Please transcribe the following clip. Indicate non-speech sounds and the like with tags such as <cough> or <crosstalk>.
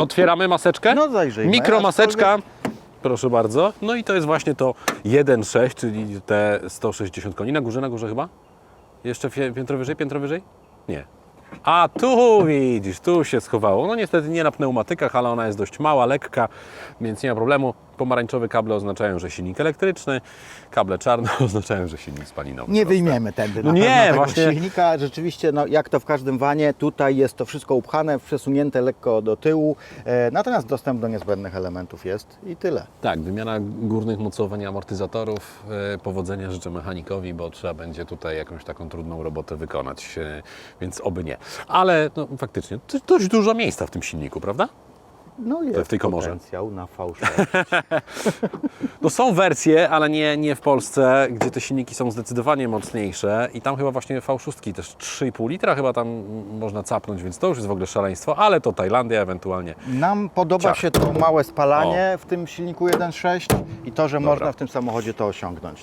Otwieramy maseczkę. No zajrzyjmy. Mikromaseczka. Proszę bardzo. No i to jest właśnie to 1.6, czyli te 160 koni. Na górze, na górze chyba? Jeszcze piętro wyżej, piętro wyżej? Nie. A tu widzisz, tu się schowało. No niestety nie na pneumatykach, ale ona jest dość mała, lekka, więc nie ma problemu. Pomarańczowe kable oznaczają, że silnik elektryczny, kable czarne <laughs> oznaczają, że silnik spalinowy. Nie Proste. wyjmiemy tędy No na nie, właśnie. silnika. Rzeczywiście, no, jak to w każdym wanie, tutaj jest to wszystko upchane, przesunięte lekko do tyłu, e, natomiast dostęp do niezbędnych elementów jest i tyle. Tak, wymiana górnych mocowań amortyzatorów. E, Powodzenia życzę mechanikowi, bo trzeba będzie tutaj jakąś taką trudną robotę wykonać, e, więc oby nie. Ale no, faktycznie, dość dużo miejsca w tym silniku, prawda? No jest w tej komorze. potencjał na V6. <laughs> No są wersje, ale nie, nie w Polsce, gdzie te silniki są zdecydowanie mocniejsze i tam chyba właśnie V6 też 3,5 litra chyba tam można capnąć, więc to już jest w ogóle szaleństwo, ale to Tajlandia ewentualnie. Nam podoba Ciach. się to małe spalanie w tym silniku 1.6 i to, że Dobra. można w tym samochodzie to osiągnąć.